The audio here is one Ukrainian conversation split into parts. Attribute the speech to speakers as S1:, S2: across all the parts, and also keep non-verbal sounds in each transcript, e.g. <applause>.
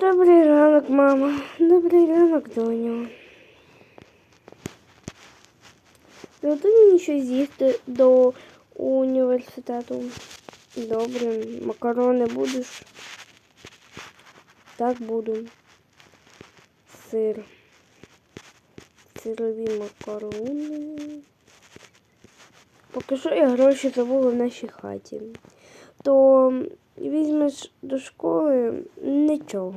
S1: Добрий ранок, мама. Добрий ранок, доню. Зроби мені щось з'їсти до університету. Добре, макарони будеш? Так буду. Сир. Сирові макарони. Поки що я гроші забула в нашій хаті. То візьмеш до школи нічого.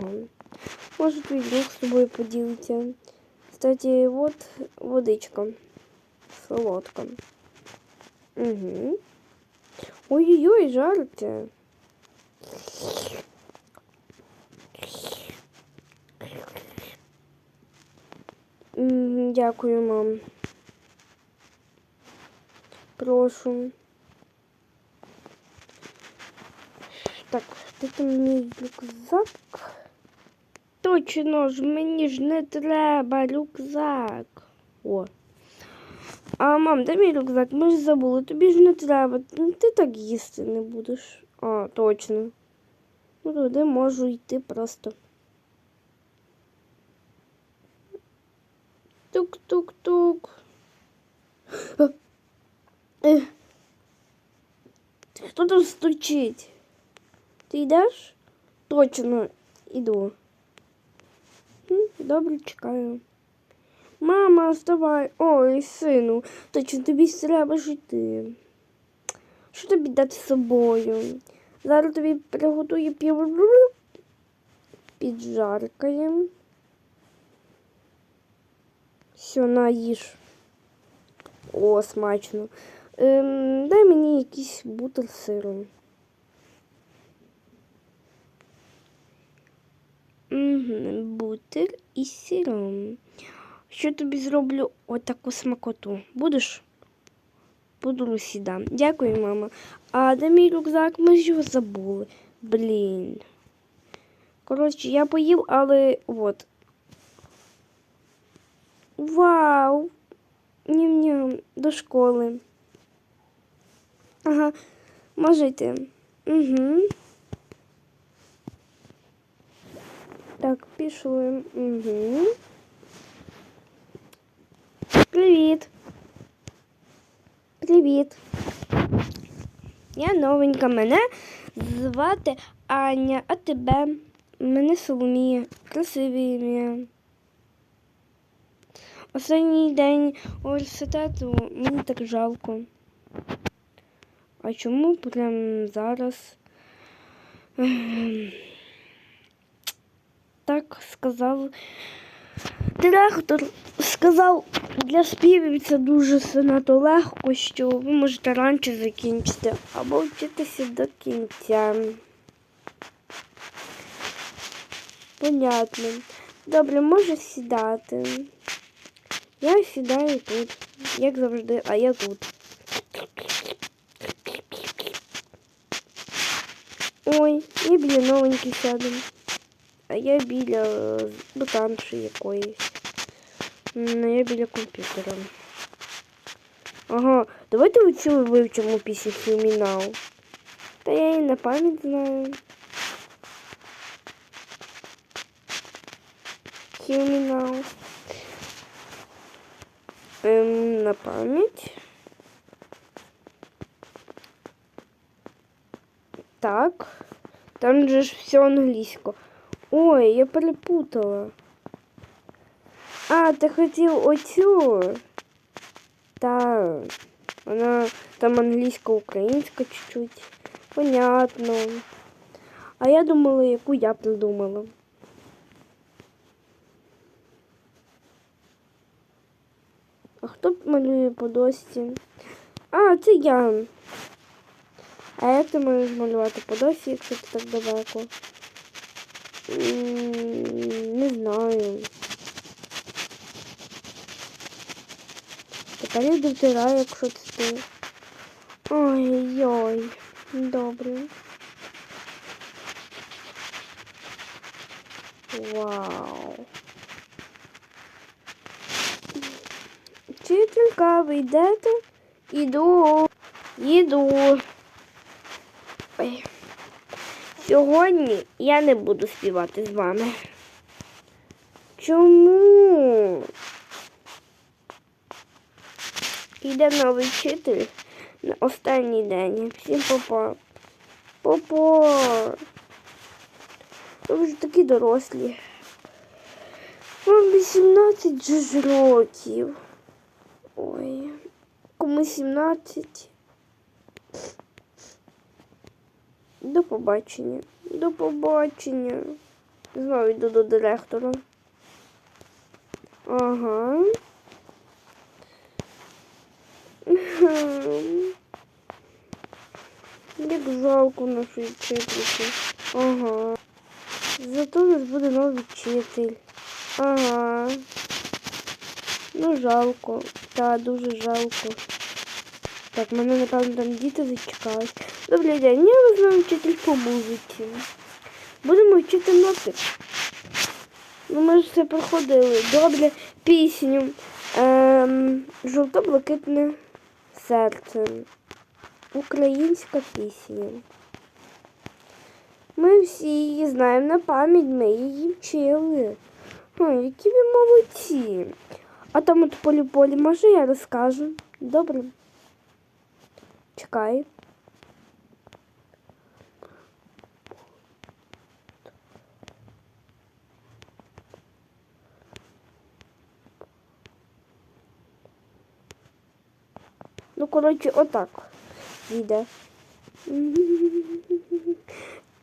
S1: Може твій друг з тобою поділиться. Кстати, от водичка. Солодка. Угу. Ой-ой-ой, жарте. Дякую, мам. Прошу. Так, там мій рюкзак? Точно ж, мені ж не треба рюкзак. О. А мам, де мій рюкзак? Ми ж забули, тобі ж не треба. Ну, Ти так їсти не будеш. А, точно. Ну туди можу йти просто. Тук-тук-тук. А. Е. Хто там стучить? Ти йдеш? Точно іду. Добре, чекаю. Мама, вставай. Ой, сину, точно тобі треба ж йти. Що тобі дати з собою? Зараз тобі приготую пів піджаркаємо. Все, на їж. О, смачно. Ем, дай мені якийсь бутер з сиром. Угу, бутер із сиром. Що тобі зроблю отаку смакоту? Будеш? Буду сіда. Дякую, мама. А де мій рюкзак? Ми ж його забули. Блін. Коротше, я поїв, але от. Вау! Ням-ням, до школи. Ага, можете. Угу. Так, пішли. Угу. Привіт. Привіт. Я новенька. Мене звати Аня, а тебе? Мене Соломія. Красиве ім'я. Останній день університету мені так жалко. А чому прямо зараз? Ем, Так сказав директор. Сказав, для співів це дуже занадто легко, що ви можете раніше закінчити або вчитися до кінця. Понятно. Добре, можу сідати. Я сідаю тут, як завжди, а я тут. Ой, я біля новенький сяду. А я біля е, ботанші якоїсь. Ну, я біля комп'ютера. Ага, давайте оцю вивчимо після Хімінал. Та я її на пам'ять знаю. Хімінал. Ем, на пам'ять. Так. Там же ж все англійсько. Ой, я перепутала. А, ти хотів оцю? Та, вона там англійсько-українська чуть-чуть. Понятно. А я думала, яку я придумала. А хто малює по досці? А, це я. А як ти можеш малювати по досі, якщо ти так далеко? М, Не знаю. Тепер я довтираю, якщо це ти. Ой-ой, добре. Вау. Вчителька, ви йдете? Іду. Іду. Ой. Сьогодні я не буду співати з вами. Чому? Іде новий вчитель на останній день. Всім попа. Попа. Ви вже такі дорослі. Вам 18 же ж років. Ой. Кому 17. До побачення. До побачення. Знову йду до директора. Ага. Як жалко нашої вчительки. Ага. Зато у нас буде новий вчитель. Ага. Ну, жалко. Та дуже жалко. Так, мене, напевно, там діти зачекались. Добрий день, я вас знаю вчитель по музиці. Будемо вчити ноти. Ну, ми ж все проходили. Добре, пісню. Ем, Жовто-блакитне серце. Українська пісня. Ми всі її знаємо на пам'ять, ми її вчили. Ой, які ви молодці. А там от полі полі може я розкажу. Добре. Чекай. Ну, коротше, отак йде.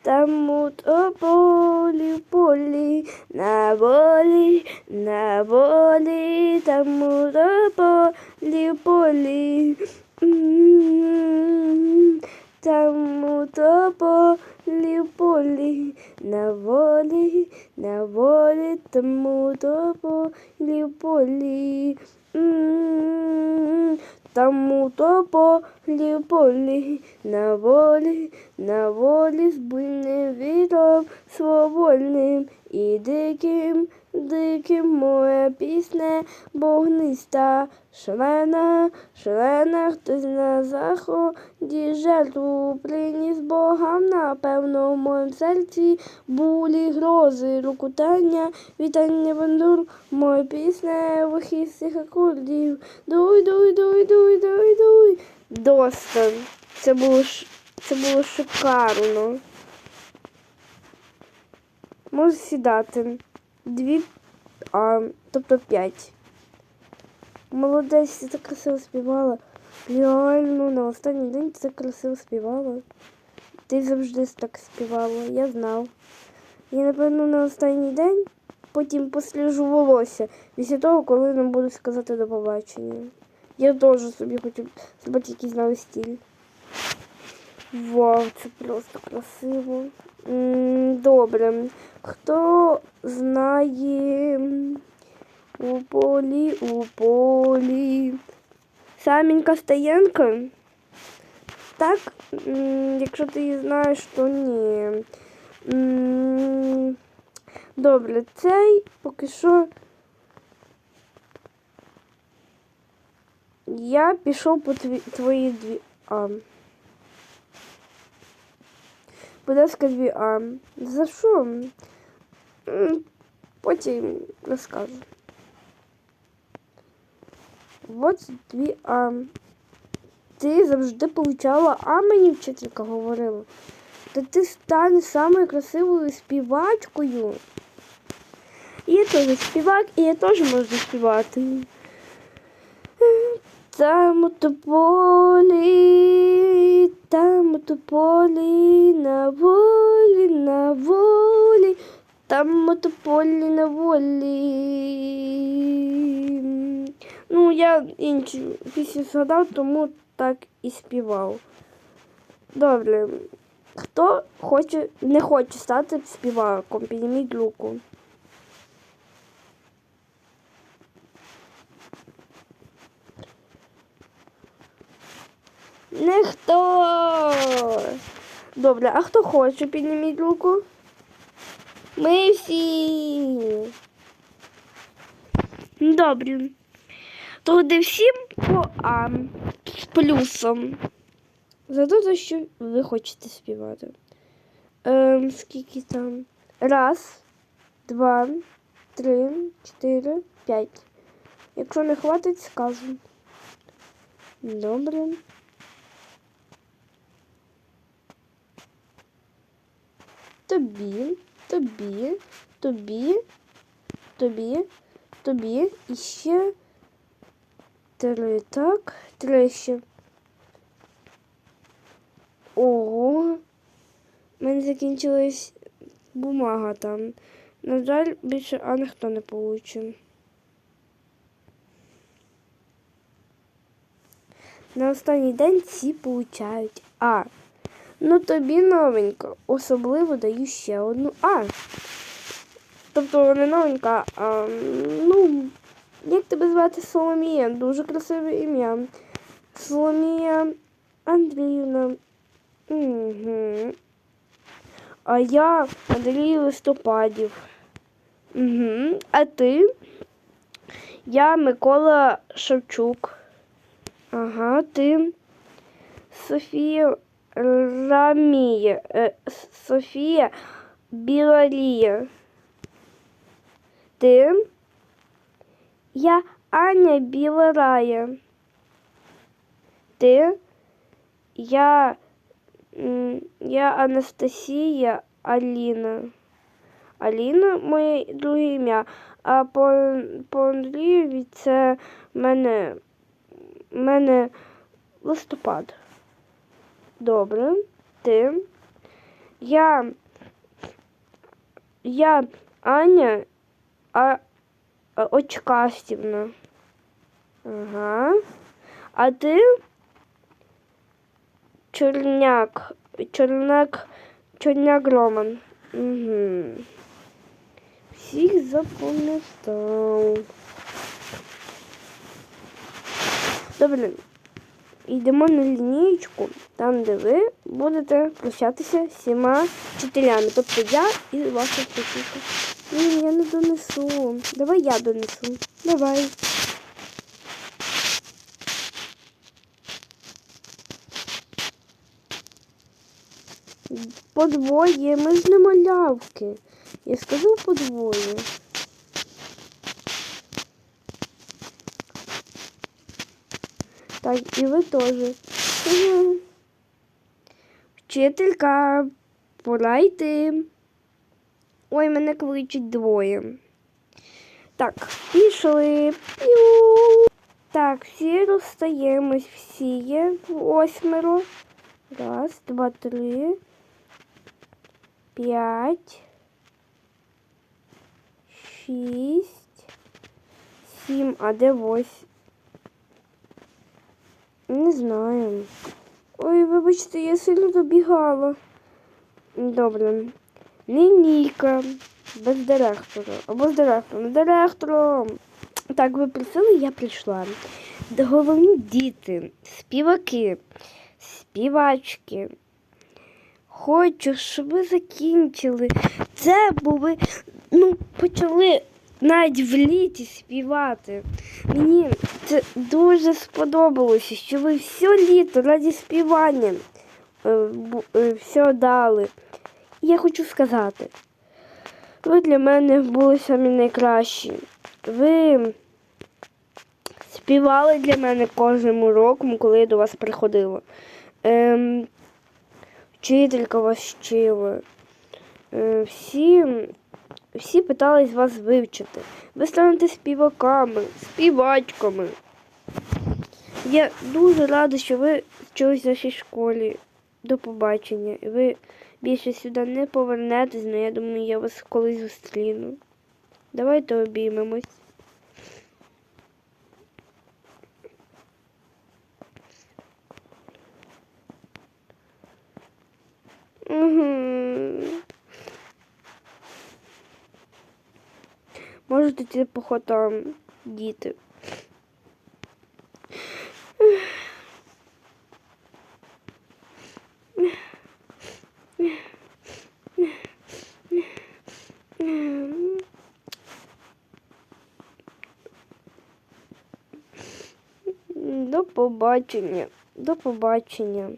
S1: Там у полі, в полі, на волі, на волі, там у полі, в полі. М, Там у полі, в полі, на волі, на волі, там у полі, в полі. Там у полі, полі, на волі, на волі з буйним вітром свободним і диким, диким моя пісня вогниста, шалена, шалена, хтось на заході жертву приніс богам, напевно, в моєму серці булі грози, рукотання, вітання бандур, моя пісня вихід цих акордів. Дуй, дуй, дуй, дуй, дуй, дуй. Достан. Це було це було шикарно. Можу сідати. Дві, а, тобто п'ять. Молодець, ти так красиво співала. Реально, на останній день ти так красиво співала. Ти завжди так співала, я знав. Я, напевно, на останній день потім посліжу волосся після того, коли нам буду сказати до побачення. Я теж собі хочу зробити якийсь новий стиль. Вау, це просто красиво. Добре. Хто знає у полі, у полі. Самінька Стаєнка? Так, якщо ти її знаєш, то ні. Добре, цей поки що. Я пішов по твої дві А. Будь ласка, А. За що? Потім розкажу. От дві А. Ти завжди получала А, мені вчителька говорила. Та ти станеш самою красивою співачкою. І я теж співак, і я теж можу співати. Там у тополі, там у тополі, на волі, на волі, там у тополі на волі. Ну, я іншу пісню згадав, тому так і співав. Добре. Хто хоче, не хоче стати співаком, підніміть руку. Ніхто. Добре, а хто хоче, підніміть руку? Ми всі. Добре. Тоді всім по А з плюсом. За те, що ви хочете співати. Ем, скільки там? Раз, два, три, чотири, п'ять. Якщо не хватить, скажу. Добре. Тобі, тобі, тобі, тобі, тобі і ще три, так, три ще. Ого. У мене закінчилась бумага там. На жаль, більше А ніхто не получив. На останній день всі получають А. Ну тобі новенько. Особливо даю ще одну А. Тобто не новенька, а ну, як тебе звати Соломія? Дуже красиве ім'я. Соломія Андріївна. Угу. А я Андрій Листопадів. Угу. А ти? Я Микола Шевчук. Ага, ти Софія Рамія. Е, Софія Біларія. Ти? Я Аня Білорая. Ти? Я Я Анастасія Аліна. Аліна моє друге ім'я. А по, по це мене, мене листопад. Добре. Ти. Я. Я Аня а, Очкастівна. Ага. А ти? Чорняк. Чорняк. Чорняк Роман. Угу. Всіх запам'ятав. Добре. Йдемо на лінієчку, там, де ви будете прощатися з всіма вчителями. Тобто я і ваша вчителька. Ні, я не донесу. Давай я донесу. Давай. Подвоє, ми ж не малявки. Я сказав подвоє. Так, і ви теж. Мгм. <laughs> Вчителька, пора йти. Ой, мене кличуть двоє. Так, пішли. П'ю. Так, всі розстаємось, всі є восьмеро. Раз, два, три, п'ять, шість, сім, а де восьм? Не знаю. Ой, вибачте, я сильно добігала. Добре. Лінійка. Без директора. Або з директором. Директором. Так, ви просили, я прийшла. Головні діти, співаки, співачки. Хочу, щоб ви закінчили. Це бо ви ну, почали навіть в літі співати. Мені це дуже сподобалося, що ви все літо раді співання е, е, все дали. Я хочу сказати, ви для мене були самі найкращі. Ви співали для мене кожним уроком, коли я до вас приходила. Ем, вчителька вас вчила. Е, всі, всі питались вас вивчити. Ви станете співаками, співачками. Я дуже рада, що ви вчились в нашій школі. До побачення. І Ви більше сюди не повернетесь, але я думаю, я вас колись зустріну. Давайте обіймемось. Угу. Можете йти по діти. До побачення. До побачення.